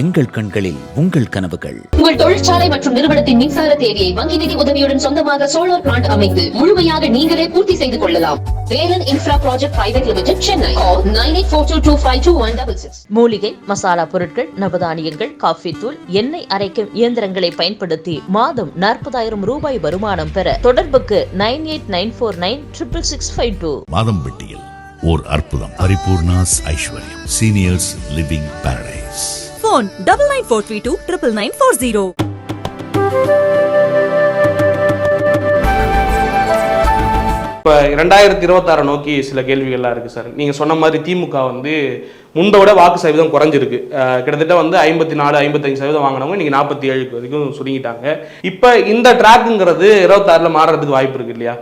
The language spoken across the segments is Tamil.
எங்கள் கண்களில் உங்கள் கனவுகள். உங்கள் தொழிற்சாலை மற்றும் நிறுவனத்தின் மின்சார தேவையை வங்கி நிதி உதவியுடன் சொந்தமாக சோலார் பிளான்ட் அமைத்து முழுமையாக நீங்களே பூர்த்தி செய்து கொள்ளலாம். Velan infra project private limited Chennai nine eight four two two five two one double six மூலிகை மசாலா பொருட்கள் நவதானியங்கள் காஃபி தூள் எண்ணெய் அரைக்கும் இயந்திரங்களை பயன்படுத்தி மாதம் நாற்பதாயிரம் ரூபாய் வருமானம் பெற தொடர்புக்கு nine eight nine four nine triple six five two மாதம்பட்டியில் ஓர் அற்புதம். Paripoornas Aishwaryam. Seniors living paradise phone double nine four three two triple nine four zero. இப்போ ரெண்டாயிரத்தி இருபத்தாறை நோக்கி சில கேள்விகள்லாம் இருக்குது சார். நீங்கள் சொன்ன மாதிரி திமுக வந்து முன்பை விட வாக்கு சதவீதம் குறைஞ்சிருக்கு. கிட்டத்தட்ட வந்து ஐம்பத்தி நாலு ஐம்பத்தஞ்சு சதவீதம் வாங்கினவங்க நீங்கள் நாற்பத்தி ஏழுக்கு வரைக்கும் சுருங்கிட்டாங்க. இப்போ இந்த ட்ராக்குங்கிறது இருபத்தாறில் மாறுறதுக்கு வாய்ப்பு இருக்கு இல்லையா?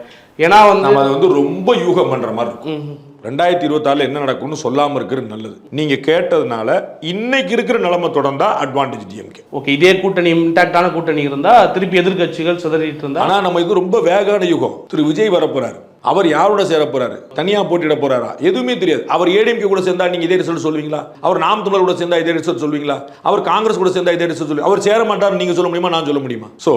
ஏன்னா வந்து நம்ம அதை வந்து ரொம்ப யூகம் பண்ற மாதிரி இருக்கும். ரெண்டாயிரத்தி இருபத்தாறுல என்ன நடக்கும்னு சொல்லாம இருக்கிறது நல்லது. நீங்க கேட்டதுனால இன்னைக்கு இருக்கிற நிலைமை தொடர்ந்தா அட்வான்டேஜ் டிஎம்கே ஓகே இதே கூட்டணி இன்டாக்டான கூட்டணி இருந்தா திருப்பி எதிர்க்கட்சிகள் சிதறிட்டு இருந்தா? ஆனா நம்ம இது ரொம்ப வேகான யுகம். திரு விஜய் வரப்போறாரு. அவர் யாரோட சேர போறாரு? தனியா போட்டியிட போறாரா? எதுவுமே தெரியாது. அவர் ஏடிஎம்கே கூட சேர்ந்தா நீங்க இதே ரிசல்ட் சொல்லுவீங்களா அவர் நாம் தமிழர் கூட சேர்ந்தா இதே ரிசல்ட் சொல்லுவீங்களா அவர் காங்கிரஸ் கூட சேர்ந்தா இதே ரிசல்ட் சொல்லி அவர் சேர மாட்டார் நீங்க சொல்ல முடியுமா? நான் சொல்ல முடியுமா? சோ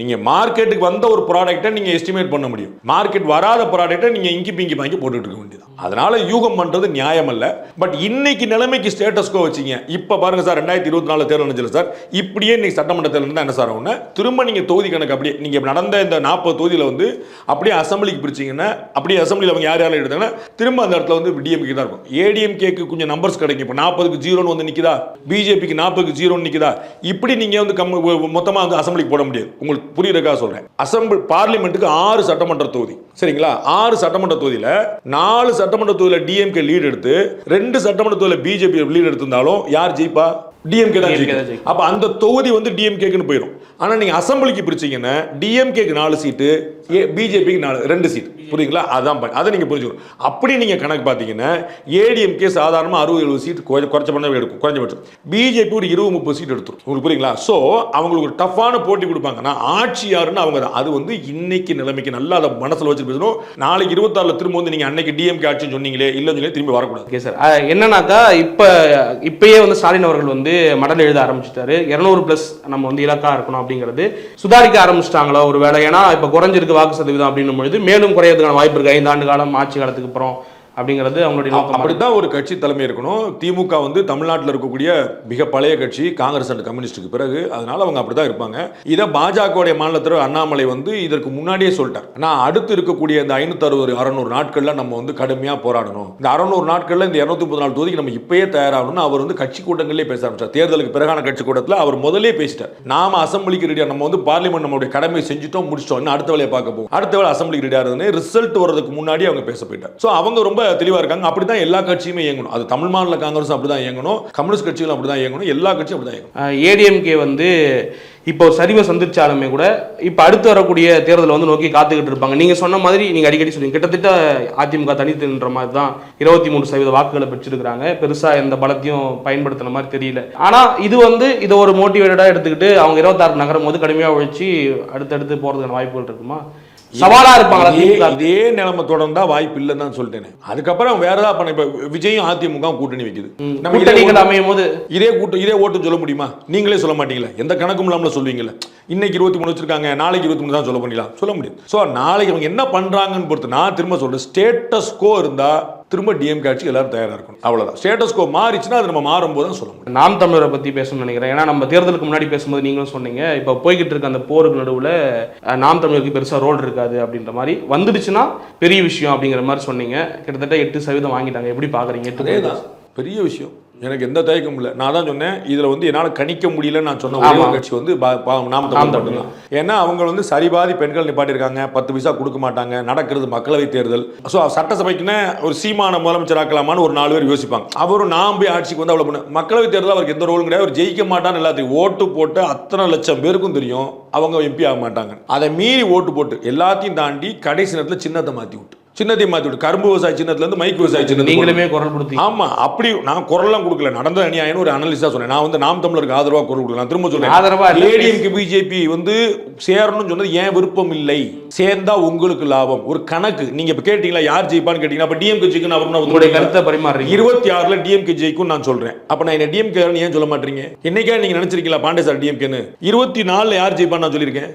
நீங்க மார்க்கெட்டுக்கு வந்த ஒரு ப்ராடக்ட்டை நீங்க எஸ்டிமேட் பண்ண முடியும். மார்க்கெட் வராத ப்ராடக்ட்டை நீங்க இங்கி பிங்கி வாங்கி போட்டுட்டு இருக்க வேண்டியது அதனால யூகம் பண்றது நியாயம் அல்ல. பட் இன்னைக்கு நிலைமைக்கு ஸ்டேட்டஸ்கோ வச்சீங்க. இப்ப பாருங்க சார் ரெண்டாயிரத்தி இருபத்தி நாலு தேர்தல் நினைச்சல சார் இப்படியே இன்னைக்கு சட்டமன்ற தேர்தல் என்ன சார் ஒன்று திரும்ப நீங்க தொகுதி கணக்கு அப்படியே நீங்க நடந்த இந்த நாற்பது தொகுதியில வந்து அப்படியே அசம்பிளிக்கு பிரிச்சீங்கன்னா அப்படியே அசம்பிளியில் அவங்க யார் யாரும் எடுத்தாங்கன்னா திரும்ப அந்த இடத்துல வந்து டிஎம்கே தான் இருக்கும். ஏடிஎம்கேக்கு கொஞ்சம் நம்பர்ஸ் கிடைக்கும். இப்போ நாற்பதுக்கு ஜீரோன்னு வந்து நிற்குதா பிஜேபிக்கு நாற்பதுக்கு ஜீரோன்னு நிற்குதா இப்படி நீங்கள் வந்து கம் மொத்தமாக வந்து அசம்பிளிக்கு போட முடியாது. உங்களுக்கு புரியுறதுக்காக சொல்கிறேன் அசம்பிள் பார்லிமெண்ட்டுக்கு ஆறு சட்டமன்ற தொகுதி. சரிங்களா? ஆறு சட்டமன்ற தொகுதியில் நாலு சட்டமன்ற தொகுதியில் டிஎம்கே லீட் எடுத்து ரெண்டு சட்டமன்ற தொகுதியில் பிஜேபி லீட் எடுத்திருந்தாலும் யார் ஜெயிப்பா? டிஎம்கே தான் ஜெயிக்கும். அப்போ அந்த தொகுதி வந்து டிஎம்கேக்குன்னு போயிடும். ஆனால் நீங்கள் அசம்பிளிக்கு பிரிச்சீங்கன்னா டிஎம்கேக்கு நாலு சீட்டு பிஜேபிக்கு நாலு ரெண்டு சீட் புரியுங்களா அதான் அதை நீங்கள் புரிஞ்சுக்கணும். அப்படி நீங்கள் கணக்கு பார்த்தீங்கன்னா ஏடிஎம்கே சாதாரணமாக அறுபது எழுபது சீட் குறைச்ச பண்ண எடுக்கும். குறைஞ்சபட்சம் பிஜேபி ஒரு இருபது முப்பது சீட் எடுத்துரும். உங்களுக்கு புரியுங்களா ஸோ அவங்களுக்கு ஒரு டஃப்பான போட்டி கொடுப்பாங்கன்னா ஆட்சி யாருன்னு அவங்க தான். அது வந்து இன்னைக்கு நிலைமைக்கு நல்லா அதை மனசில் வச்சு பேசணும். நாளைக்கு இருபத்தாறில் திரும்ப வந்து நீங்கள் அன்னைக்கு டிஎம்கே ஆட்சின்னு சொன்னீங்களே இல்லைன்னு சொல்லி திரும்பி வரக்கூடாது. ஓகே சார் என்னன்னாக்கா இப்போ இப்பயே வந்து ஸ்டாலின் அவர்கள் வந்து மடல் எழுத ஆரம்பிச்சிட்டாரு. இரநூறு ப்ளஸ் நம்ம வந்து இலக்கா இருக்கணும் அப்படிங்கிறது. சுதாரிக்க ஆரம்பிச்சிட்டாங்களோ ஒரு வேலை ஏன்னா இப்போ குறைஞ்சிருக்கு வாக்கு சதவீதம் அப்படின்னும் பொழுது மேலும் குறையறதுக்கான வாய்ப்பு இருக்கு. ஐந்து ஆண்டு காலம் ஆட்சி காலத்துக்கு அப்புறம் அப்படிங்கிறது அவங்களுடைய நோக்கம். அப்படித்தான் ஒரு கட்சி தலைமை இருக்கணும். திமுக வந்து தமிழ்நாட்டில் இருக்கக்கூடிய மிக பழைய கட்சி காங்கிரஸ் அண்ட் கம்யூனிஸ்டுக்கு பிறகு. அதனால அவங்க அப்படிதான் இருப்பாங்க. இதை பாஜகவுடைய மாநிலத்தில் அண்ணாமலை வந்து இதற்கு முன்னாடியே சொல்லிட்டார். நான் அடுத்து இருக்கக்கூடிய இந்த ஐநூத்தி அறுபது அறநூறு நாட்கள்ல நம்ம வந்து கடுமையாக போராடணும். இந்த அறநூறு நாட்கள்ல இந்த இருநூத்தி முப்பது நாள் தொகுதிக்கு நம்ம இப்பயே தயாராகணும்னு அவர் வந்து கட்சி கூட்டங்களிலே பேச ஆரம்பிச்சார். தேர்தலுக்கு பிறகான கட்சி கூட்டத்தில் அவர் முதலே பேசிட்டார். நாம அசம்பிளிக்கு ரெடியா நம்ம வந்து பார்லிமெண்ட் நம்மளுடைய கடமை செஞ்சுட்டோம் முடிச்சிட்டோம். இன்னும் அடுத்த வேலையை பார்க்க போகும் அடுத்த வேலை அசம்பிளிக்கு ரெடியா இருந்தது ரிசல்ட் வர்றதுக்கு முன்னாடி அவங்க பேச போயிட்டார். ஸோ அவங்க ரொம்ப தெளிவாக இருக்காங்க. அப்படிதான் எல்லா கட்சியுமே இயங்கணும். அது தமிழ் மாநில காங்கிரஸ் அப்படிதான் இயங்கணும். கம்யூனிஸ்ட் கட்சிகளும் அப்படிதான் இயங்கணும். எல்லா கட்சியும் அப்படிதான் இயங்கணும். ஏடிஎம்கே வந்து இப்போ சரிவை சந்திச்சாலுமே கூட இப்போ அடுத்து வரக்கூடிய தேர்தலை வந்து நோக்கி காத்துக்கிட்டு இருப்பாங்க. நீங்க சொன்ன மாதிரி நீங்க அடிக்கடி சொல்லுங்க கிட்டத்தட்ட அதிமுக தனித்துன்ற மாதிரி தான் இருபத்தி மூணு சதவீத வாக்குகளை பெற்றிருக்கிறாங்க. பெருசா எந்த பலத்தையும் பயன்படுத்தின மாதிரி தெரியல. ஆனா இது வந்து இதை ஒரு மோட்டிவேட்டடா எடுத்துக்கிட்டு அவங்க இருபத்தாறு நகரம் போது கடுமையாக உழைச்சி அடுத்தடுத்து போறதுக்கான வாய்ப்புகள் இருக்குமா? சவாலா இருப்பாங்களா இதே- நிலைமை தொடர்ந்தா வாய்ப்பு இல்லைன்னு தான் சொல்லிட்டேன். அதுக்கப்புறம் வேற ஏதாவது பண்ண இப்ப விஜயும் அதிமுக கூட்டணி வைக்குது. நம்ம கூட்டணிகள் அமையும் போது இதே கூட்டம் இதே ஓட்டு சொல்ல முடியுமா? நீங்களே சொல்ல மாட்டீங்களா. எந்த கணக்கும் இல்லாமல் சொல்வீங்களா இன்னைக்கு இருபத்தி மூணு வச்சிருக்காங்க நாளைக்கு இருபத்தி மூணு தான் சொல்ல முடியலாம் சொல்ல முடியாது. ஸோ நாளைக்கு அவங்க என்ன பண்றாங்கன்னு பொறுத்து நான் திரும்ப சொல்றேன். ஸ்டேட்டஸ் கோ இருந்தா திரும்ப டிஎம் காட்சி எல்லாரும் தயாரா இருக்கணும். அவ்வளவுதான். ஸ்டேட்டஸ் கோ மாறிச்சுன்னா அது நம்ம மாறும்போது தான் சொல்ல முடியும். நாம் தமிழரை பத்தி பேசணும்னு நினைக்கிறேன். ஏன்னா நம்ம தேர்தலுக்கு முன்னாடி பேசும்போது நீங்களும் சொன்னீங்க. இப்போ போய்கிட்டு இருக்க அந்த போருக்கு நடுவுல நாம் தமிழருக்கு பெருசா ரோல் இருக்காது அப்படின்ற மாதிரி வந்துடுச்சுன்னா பெரிய விஷயம் அப்படிங்கிற மாதிரி சொன்னீங்க. கிட்டத்தட்ட எட்டு சதவீதம் வாங்கிட்டாங்க. எப்படி அதேதான். பெரிய விஷயம். எனக்கு எந்த தயக்கமும் இல்லை. நான் தான் சொன்னேன் இதுல வந்து என்னால் கணிக்க முடியலன்னு நான் சொன்ன ஒரே கட்சி வந்து நாம் நாம் தமிழ். மட்டும்தான். ஏன்னா அவங்க வந்து சரிபாதி பெண்கள் நிப்பாட்டியிருக்காங்க பத்து பைசா கொடுக்க மாட்டாங்க நடக்கிறது மக்களவை தேர்தல். ஸோ சட்டசபைக்குன்னு ஒரு சீமான முதலமைச்சர் ஆக்கலாமான்னு ஒரு நாலு பேர் யோசிப்பாங்க. அவரும் நான் போய் ஆட்சிக்கு வந்து அவ்வளோ பண்ண மக்களவை தேர்தல் அவருக்கு எந்த ரோலும் கிடையாது. அவர் ஜெயிக்க மாட்டான்னு எல்லாத்தையும் ஓட்டு போட்டு அத்தனை லட்சம் பேருக்கும் தெரியும். அவங்க எம்பி ஆக மாட்டாங்க அதை மீறி ஓட்டு போட்டு எல்லாத்தையும் தாண்டி கடைசி நேரத்தில் சின்னத்தை மாற்றி விட்டு. சின்னத்தையும் மாத்தி விட்டு கரும்பு விவசாய சின்னத்துல இருந்து மைக் விவசாய சின்னத்துக்கு நீங்களுமே குரல் கொடுத்தீங்க. ஆமா அப்படி நான் குரல்லாம் கொடுக்கல. நடந்த அநியாயம் ஒரு அனலிஸ்டா சொன்னேன். நான் வந்து நாம் தமிழருக்கு ஆதரவா குரல் கொடுக்கல. நான் திரும்ப சொல்றேன். ஆதரவா இல்ல. ஏடிஎம்கே பிஜேபி வந்து சேரணும்னு சொன்னது ஏன் விருப்பம் இல்லை? சேர்ந்தா உங்களுக்கு லாபம். ஒரு கணக்கு. நீங்க இப்ப கேட்டீங்களா யார் ஜெயிப்பான்னு கேட்டீங்கன்னா அப்ப டிஎம்கே ஜெயிக்கும் அவர் உங்களுடைய கருத்தை பரிமாறுறீங்க. இருபத்தி ஆறுல டிஎம்கே ஜெயிக்கும் நான் சொல்றேன். அப்ப நான் என்ன டிஎம்கே ஏன் சொல்ல மாட்டீங்க என்னைக்கா நீங்க நினைச்சிருக்கீங்களா பாண்டே சார் டிஎம்கேன்னு இருபத்தி நாலுல யார் ஜெயிப்பான்னு நான் சொல்லியிருக்கேன்.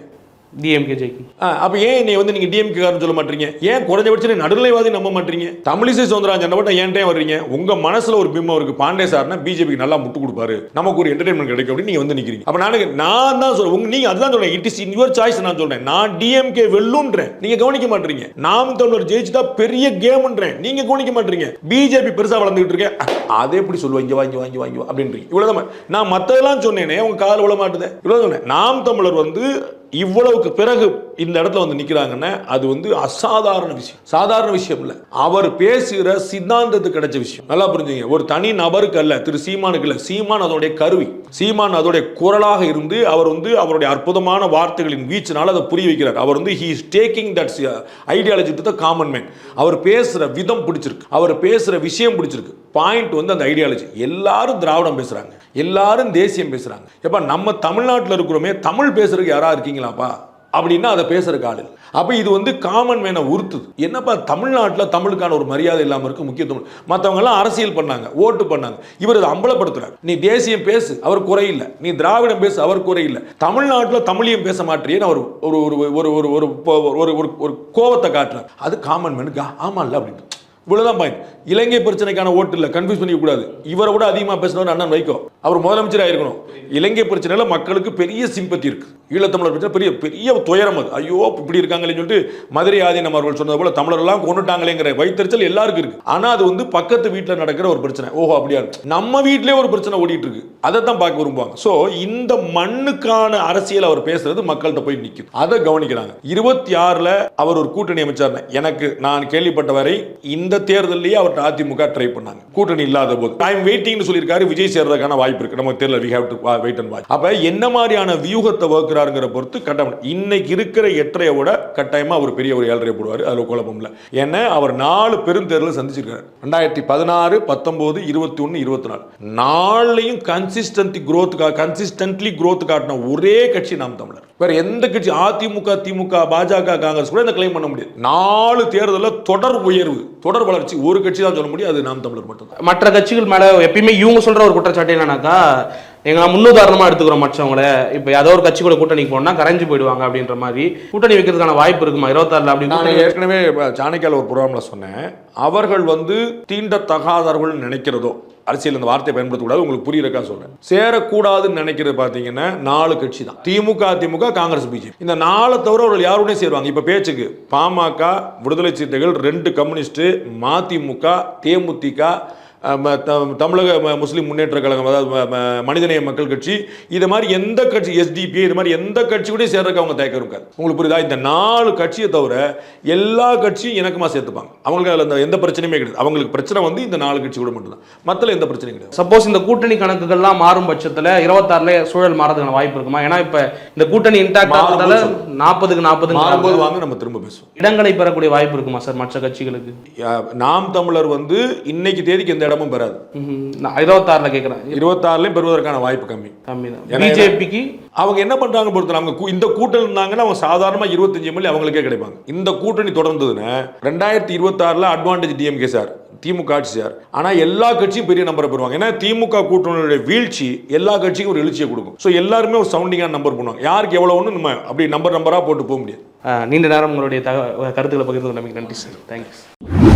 டிஎம்கே ஜெயிக்கும் ஆ, ஏன் நீ வந்து நீங்கள் டிஎம்கே காரன் சொல்ல மாட்டீங்க? ஏன் குறைஞ்சபட்சம் நடுநிலைவாதி நம்ப மாட்டீங்க? தமிழிசை சவுந்தரராஜன் என்ன ஏன்டே வர்றீங்க? உங்கள் மனசில் ஒரு பிம்பம் இருக்குது பாண்டே சார்னா பிஜேபிக்கு நல்லா முட்டு கொடுப்பாரு. நமக்கு ஒரு என்டர்டைன்மெண்ட் கிடைக்கும் அப்படின்னு நீங்கள் வந்து நிற்கிறீங்க அப்போ நான் நான் தான் சொல்கிறேன் உங்க நீங்கள் அதுதான் சொல்கிறேன் it is in your choice நான் சொல்கிறேன் நான் டிஎம்கே வெல்லுன்றேன். நீங்கள் கவனிக்க மாட்டீங்க. நாம் தமிழர் ஜெயிச்சுட்டா பெரிய கேம்ன்றேன். நீங்கள் கவனிக்க மாட்டீங்க. பிஜேபி பெருசாக வளர்ந்துகிட்டு இருக்கேன். அதே எப்படி சொல்லுவாங்க வாங்கி வாங்கி வாங்கி வா அப்படின்றீங்க. இவ்வளோதான் நான் மற்றதெல்லாம் சொன்னேனே உங்கள் காதல் விழ மாட்டுது. இவ்வளோ சொன்னேன். நாம் தமிழர் வந்து இவ்வளவுக்கு பிறகு இந்த இடத்துல வந்து நிற்கிறாங்கன்னா அது வந்து அசாதாரண விஷயம். சாதாரண விஷயம் இல்லை. அவர் பேசுகிற சித்தாந்தத்துக்கு கிடைச்ச விஷயம். நல்லா புரிஞ்சுங்க. ஒரு தனி நபருக்கு அல்ல திரு சீமானுக்கு இல்லை. சீமான் அதோடைய கருவி. சீமான் அதோடைய குரலாக இருந்து அவர் வந்து அவருடைய அற்புதமான வார்த்தைகளின் வீச்சினால் அதை புரிய வைக்கிறார். அவர் வந்து he is taking that's ideology to the common man அவர் பேசுகிற விதம் பிடிச்சிருக்கு. அவர் பேசுகிற விஷயம் பிடிச்சிருக்கு. பாயிண்ட் வந்து அந்த ஐடியாலஜி எல்லாரும் திராவிடம் பேசுகிறாங்க எல்லாரும் தேசியம் பேசுகிறாங்க எப்போ நம்ம தமிழ்நாட்டில் இருக்கிறோமே தமிழ் பேசுறதுக்கு யாராக இருக்கீங்களாப்பா? அப்படின்னா அதை பேசுகிற ஆள் அப்போ இது வந்து காமன் மேனை உறுத்துது. என்னப்பா தமிழ்நாட்டில் தமிழுக்கான ஒரு மரியாதை இல்லாமல் இருக்குது முக்கியத்துவம் மற்றவங்கெல்லாம் அரசியல் பண்ணாங்க ஓட்டு பண்ணாங்க. இவர் இதை அம்பலப்படுத்துறாரு. நீ தேசியம் பேசு அவர் குறையில்லை நீ திராவிடம் பேசு அவர் குறையில்லை தமிழ்நாட்டில் தமிழையும் பேச மாட்டேன்னு அவர் ஒரு ஒரு ஒரு ஒரு ஒரு ஒரு ஒரு ஒரு கோவத்தை காட்டுறார். அது காமன் மேனுக்கு ஆமா இல்லை அப்படின்னு இவ்வளோதான் பாயிண்ட் இலங்கை பிரச்சனைக்கான ஓட்டு இல்லை கன்ஃபியூஸ் பண்ணிக்கக்கூடாது இவரை விட அதிகமாக பேசினவர் அண்ணன் வைக்கோ அவர் முதலமைச்சராக இருக்கணும். இலங்கை பிரச்சனையில் மக்களுக்கு பெரிய சிம்பத்தி இருக்குது ஈழத்தமிழர் பிரச்சனை பெரிய பெரிய துயரம் அது. ஐயோ இப்படி இருக்காங்களேன்னு சொல்லிட்டு மதுரை ஆதீனம் அவர்கள் சொன்னது போல் தமிழர்லாம் கொண்டுட்டாங்களேங்கிற வைத்தறிச்சல் எல்லாருக்கும் இருக்கு. ஆனால் அது வந்து பக்கத்து வீட்டில் நடக்கிற ஒரு பிரச்சனை. ஓஹோ அப்படியா நம்ம வீட்டிலே ஒரு பிரச்சனை ஓடிட்டு இருக்கு. அதை தான் பார்க்க விரும்புவாங்க. ஸோ இந்த மண்ணுக்கான அரசியல் அவர் பேசுறது மக்கள்கிட்ட போய் நிற்கும் அதை கவனிக்கிறாங்க. இருபத்தி ஆறில் அவர் ஒரு கூட்டணி அமைச்சார் எனக்கு நான் கேள்விப்பட்ட வரை இந்த தேர்தலையே அவர் அதிமுக ட்ரை பண்ணாங்க. கூட்டணி இல்லாத போது. ஐ எம் வெயிட்டிங்னு சொல்லியிருக்காரு விஜய் சேர்றதுக்கான வாய்ப்பு இருக்கு. நமக்கு தெரியல we have to wait and watch அப்ப என்ன மாதிரியான வியூகத்தை வகுக்கிறாருங்கிற பொறுத்து கட்டம் இன்னைக்கு இருக்கிற எட்டரையை விட கட்டாயமா அவர் பெரிய ஒரு ஏழரை போடுவார். அதுல குழப்பம் இல்லை ஏன்னா அவர் நாலு பெருந்தேர்தலை சந்திச்சிருக்காரு. ரெண்டாயிரத்தி பதினாறு பத்தொன்பது இருபத்தி ஒன்று இருபத்தி நாலு நாளையும் கன்சிஸ்டன்சி குரோத் கன்சிஸ்டன்ட்லி குரோத் காட்டின ஒரே கட்சி நாம் தமிழர். வேற எந்த கட்சி அதிமுக திமுக பாஜக காங்கிரஸ் கூட இந்த கிளைம் பண்ண முடியாது. நாலு தேர்தலில் தொடர் உயர்வு தொடர் வளர்ச்சி. ஒரு கட்சி தான் சொல்ல முடியும் அது நாம் தமிழர் மட்டும் மற்ற கட்சிகள் மேல எப்பயுமே இவங்க சொல்ற ஒரு குற்றச்சாட்டு என்னன்னாக்கா எங்க முன்னுதாரணமா எடுத்துக்கிறோம் மற்றவங்கள. இப்ப ஏதோ ஒரு கட்சி கூட கூட்டணிக்கு போனா கரைஞ்சு போயிடுவாங்க அப்படின்ற மாதிரி கூட்டணி வைக்கிறதுக்கான வாய்ப்பு இருக்குமா? இருபத்தாறுல நான் அப்படின்னு ஏற்கனவே சாணக்கியால ஒரு ப்ரோக்ராம்ல சொன்னேன். அவர்கள் வந்து தீண்டத்தகாதவர்கள் நினைக்கிறதோ அரசியல் இந்த வார்த்தையை பயன்படுத்தக்கூடாது உங்களுக்கு புரியுறக்கா சொல்றேன். சேரக்கூடாதுன்னு நினைக்கிறது பார்த்தீங்கன்னா நாலு கட்சி தான். திமுக அதிமுக காங்கிரஸ் பிஜேபி. இந்த நாலு தவிர அவர்கள் யாருடைய சேருவாங்க? இப்போ பேச்சுக்கு பாமக விடுதலை சிறுத்தைகள் ரெண்டு கம்யூனிஸ்ட் மதிமுக தேமுதிக தமிழக முஸ்லிம் முன்னேற்ற கழகம் அதாவது மனிதநேய மக்கள் கட்சி இது மாதிரி எந்த கட்சி எஸ்டிபி இது மாதிரி எந்த கட்சி கூட சேர்றதுக்கு அவங்க தயக்கம் இருக்காது. உங்களுக்கு புரியுதா? இந்த நாலு கட்சியை தவிர எல்லா கட்சியும் இணக்கமா சேர்த்துப்பாங்க. அவங்களுக்கு அதில் இந்த எந்த பிரச்சனையுமே கிடையாது. அவங்களுக்கு பிரச்சனை வந்து இந்த நாலு கட்சி கூட மட்டும்தான். மத்தல எந்த பிரச்சனையும் கிடையாது. சப்போஸ் இந்த கூட்டணி கணக்குகள்லாம் மாறும் பட்சத்துல இருபத்தாறுல சூழல் மாறதுக்கான வாய்ப்பு இருக்குமா? ஏன்னா இப்ப இந்த கூட்டணி இன்டாக்ட் மாறும்போது ஆகிறதால. நாற்பதுக்கு மாறும்போது நாற்பது வாங்க நம்ம திரும்ப பேசுவோம். இடங்களை பெறக்கூடிய வாய்ப்பு இருக்குமா சார் மற்ற கட்சிகளுக்கு? நாம் தமிழர் வந்து இன்னைக்கு தேதிக்கு எந்த இடமும் பெறாது. நான் இருபத்தாறுல கேட்குறேன் இருபத்தாறுலயும் பெறுவதற்கான வாய்ப்பு கம்மி. கம்மி தான். பிஜேபிக்கு அவங்க என்ன பண்றாங்க பொறுத்தல அவங்க இந்த கூட்டணி இருந்தாங்கன்னா அவங்க சாதாரணமா இருபத்தஞ்சு எம்எல்ஏ அவங்களுக்கே கிடைப்பாங்க. இந்த கூட்டணி தொடர்ந்ததுன்னா ரெண்டாயிரத்தி இருபத்தாறுல அட்வான்டேஜ் டிஎம்கே சார் திமுக ஆட்சி சார். ஆனா எல்லா கட்சியும் பெரிய நம்பரை பெறுவாங்க. ஏன்னா திமுக கூட்டணியுடைய வீழ்ச்சி எல்லா கட்சிக்கும் ஒரு எழுச்சியை கொடுக்கும். ஸோ எல்லாருமே ஒரு சவுண்டிங்கான நம்பர் பண்ணுவாங்க. யாருக்கு எவ்வளவுன்னு நம்ம அப்படி நம்பர் நம்பரா போட்டு போக முடியாது. நீண்ட நேரம் உங்களுடைய தக கருத்துக்களை பகிர்ந்து கொண்டமைக்கு நன்றி சார். தேங்க்யூ